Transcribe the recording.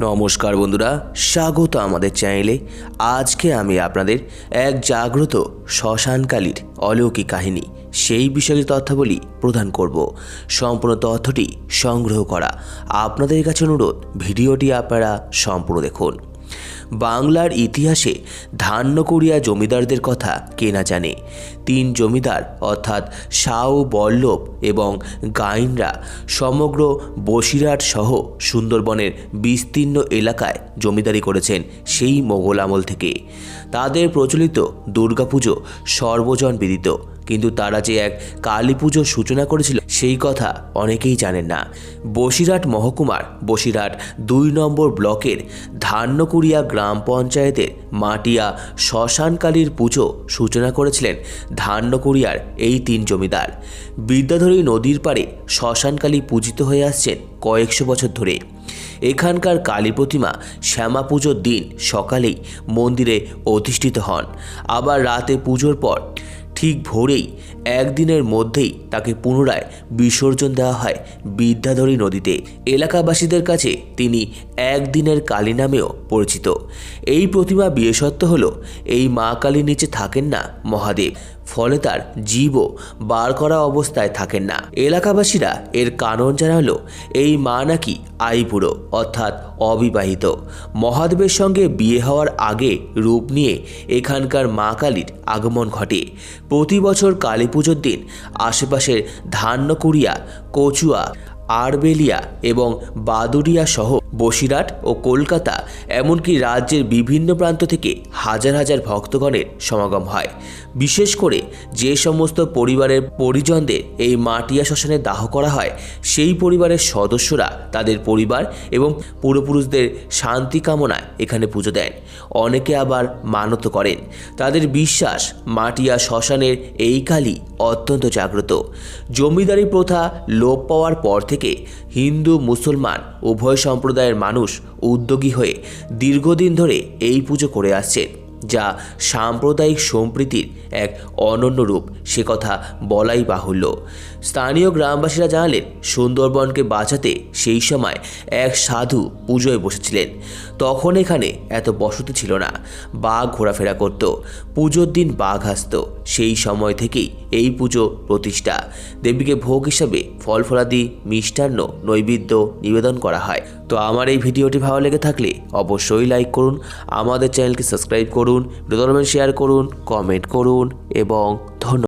নমস্কার বন্ধুরা, স্বাগত আমাদের চ্যানেলে। আজকে আমি আপনাদের এক জাগ্রত শ্মশানকালীর অলৌকিক কাহিনী, সেই বিষয়ে তথ্যাবলী প্রদান করব। সম্পূর্ণ তথ্যটি সংগ্রহ করা। আপনাদের কাছে অনুরোধ, ভিডিওটি আপনারা সম্পূর্ণ দেখুন। বাংলার ইতিহাসে ধান্যকড়িয়া জমিদারদের কথা কে না জানে। তিন জমিদার অর্থাৎ সাউ, বল্লভ এবং গাইনরা সমগ্র বসিরহাট সহ সুন্দরবনের বিস্তীর্ণ এলাকায় জমিদারি করেছেন সেই মোগল আমল থেকে। তাদের প্রচলিত দুর্গাপুজো সর্বজন বিদিত। কিন্তু তারা যে এক কালী পুজোর সূচনা করেছিল, সেই কথা অনেকেই জানেন না। বসিরহাট মহকুমার বসিরহাট দুই নম্বর ব্লকের ধান্যকুড়িয়া গ্রাম পঞ্চায়েতের মাটিয়া শ্মশানকালীর পুজো সূচনা করেছিলেন ধান্যকুড়িয়ার এই তিন জমিদার। বিদ্যাধরী নদীর পাড়ে শ্মশানকালী পূজিত হয়ে আসছেন কয়েকশো বছর ধরে। এখানকার কালী প্রতিমা শ্যামা পুজোর দিন সকালেই মন্দিরে অধিষ্ঠিত হন। আবার রাতে পুজোর পর ঠিক ভোরেই, একদিনের মধ্যেই তাকে পুনরায় বিসর্জন দেওয়া হয় বিদ্যাধরী নদীতে। এলাকাবাসীদের কাছে তিনি একদিনের কালী নামেও পরিচিত। এই প্রতিমা বিশেষত্ব হল, এই মা কালীর নিচে থাকেন না মহাদেব। ফলে তার জীবও বার করা অবস্থায় থাকেন না। এলাকাবাসীরা এর কারণ জানালো, এই মা নাকি আইবুড়ো, অর্থাৎ অবিবাহিত। মহাদেবের সঙ্গে বিয়ে হওয়ার আগে রূপ নিয়ে এখানকার মা কালীর আগমন ঘটে। প্রতি বছর কালী পুজোর দিন আশেপাশের ধান্যকুড়িয়া, কচুয়া আরবেলিয়া এবং বাদুরিয়া সহ বসিরহাট ও কলকাতা, এমনকি রাজ্যের বিভিন্ন প্রান্ত থেকে হাজার হাজার ভক্তগণের সমাগম হয়। বিশেষ করে যে সমস্ত পরিবারের পরিজনদের এই মাটিয়া শ্মশানে দাহ করা হয়, সেই পরিবারের সদস্যরা তাদের পরিবার এবং পূর্বপুরুষদের শান্তি কামনায় এখানে পুজো দেন। অনেকে আবার মানত করেন। তাদের বিশ্বাস মাটিয়া শ্মশানের এই কালী অত্যন্ত জাগ্রত। জমিদারি প্রথা লোপ পাওয়ার পর থেকে হিন্দু মুসলমান উভয় সম্প্রদায়ের মানুষ উদ্যোগী হয়ে দীর্ঘদিন ধরে এই পুজো করে আসছেন যা সাম্প্রদায়িক সম্প্রীতির এক অনন্য রূপ। সে কথা বলাই বাহুল্য। স্থানীয় গ্রামবাসীরা জানালেন, সুন্দরবনকে বাঁচাতে সেই সময় এক সাধু পুজোয় বসেছিলেন। তখন এখানে এত বসতি ছিল না। বাঘ ঘোরাফেরা করত। পুজোর দিন বাঘ আসত। সেই সময় থেকেই এই পুজো প্রতিষ্ঠা। দেবীকে ভোগ হিসাবে ফল, ফলাদি, মিষ্টান্ন, নৈবেদ্য নিবেদন করা হয়। তো আমার এই ভিডিওটি ভালো লেগে থাকলে অবশ্যই লাইক করুন, আমাদের চ্যানেলকে সাবস্ক্রাইব করুন ভিডিও শেয়ার করুন কমেন্ট করুন, এবং ধন্যবাদ।